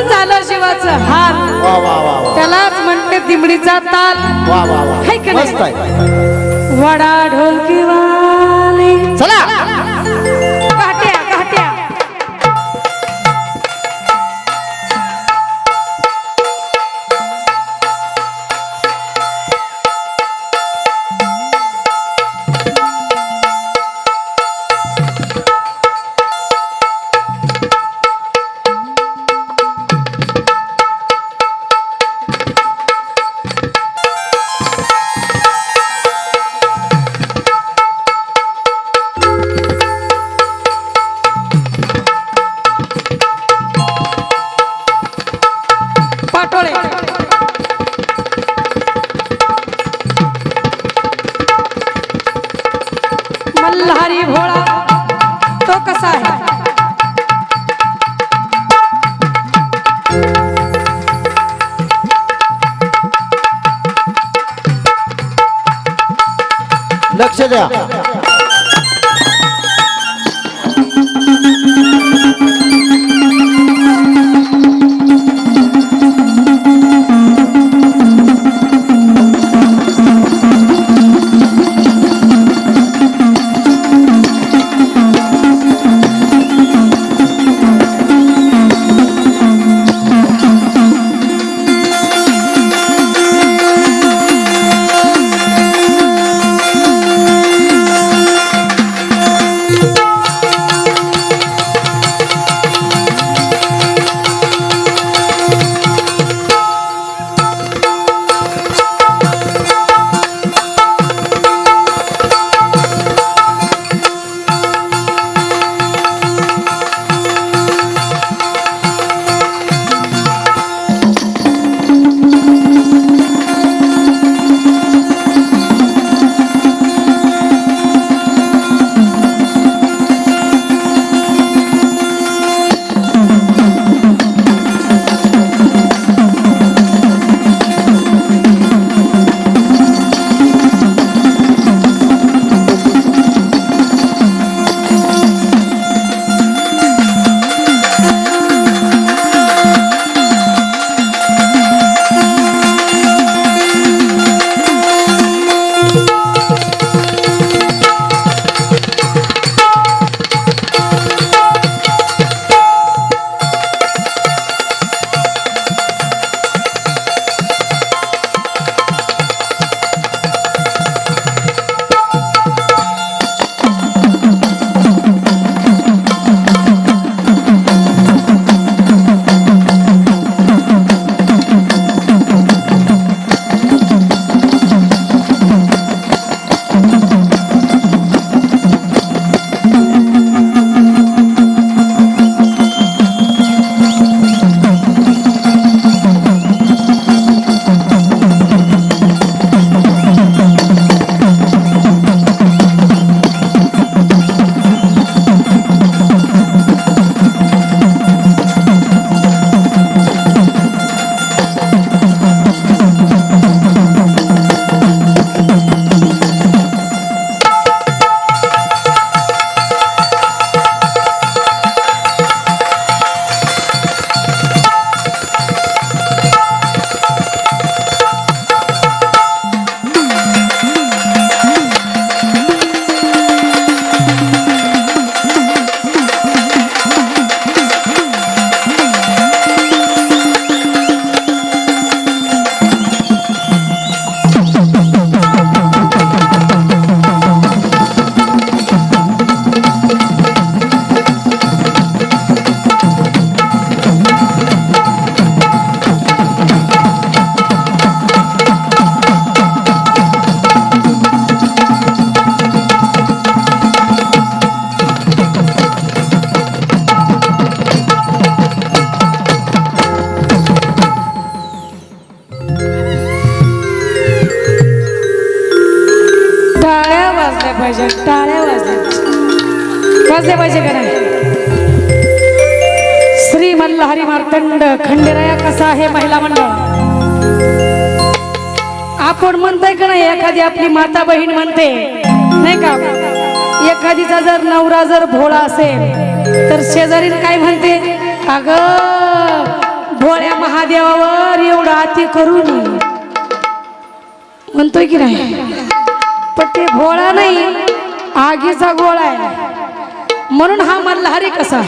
म्हणून झालं शिवाचं हाल. वा वा वा वा. त्यालाच म्हणते दिमडीचा ताल. वा वा वा. हाय का नाही? मस्त आहे. वडा ढोलकी वाले. चला. 这样 पाहिजे. पाहिजे का नाही? श्री मल्लहरी मार्तंड खंडेराया कसा आहे महिला मंडळ? आपण म्हणतोय का नाही एखादी आपली माता बहीण म्हणते? नाही का? एखादीचा जर नवरा जर भोळा असेल तर शेजारी काय म्हणते? अग भोळ्या महादेवावर एवढा अति करून म्हणतोय की नाही? पण ते गोळा नाही आगीचा गोळा आहे. म्हणून हा मल्हारी कसा?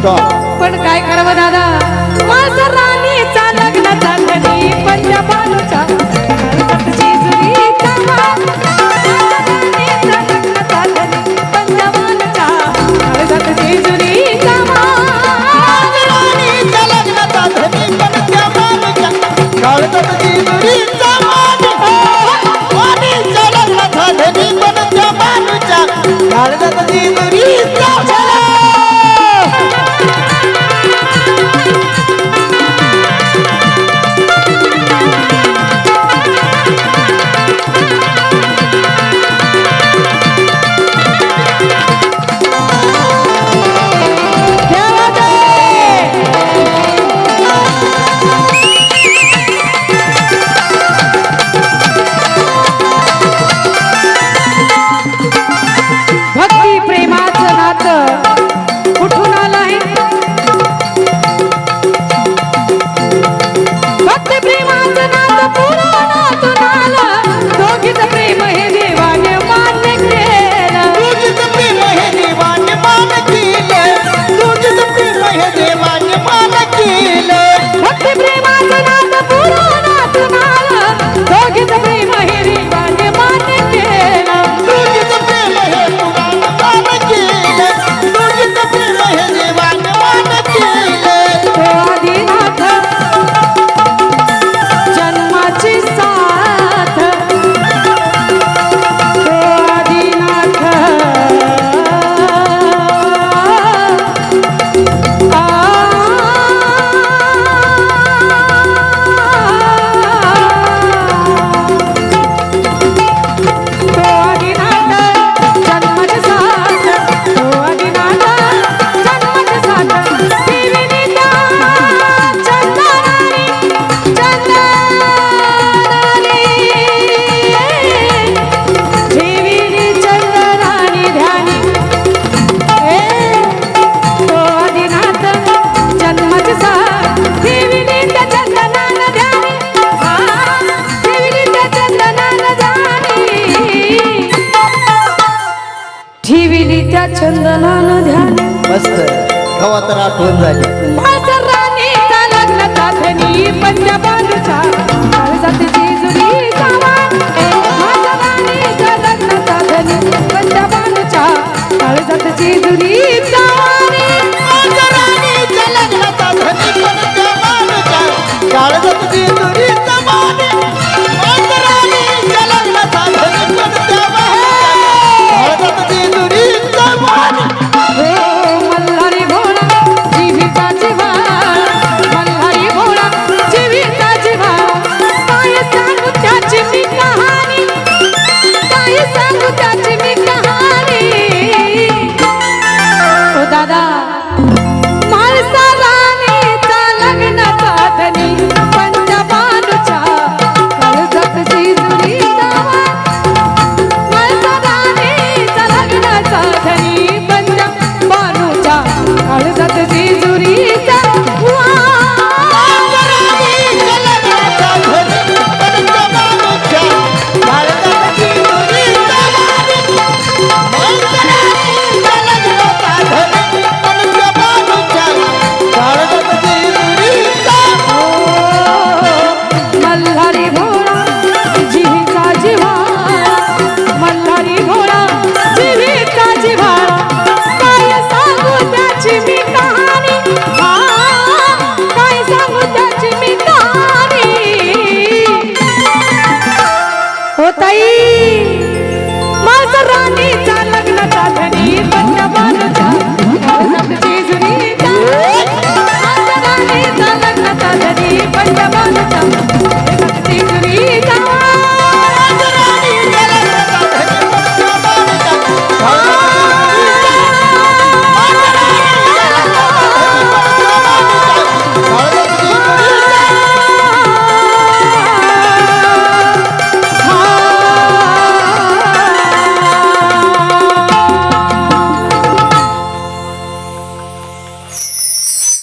Stop.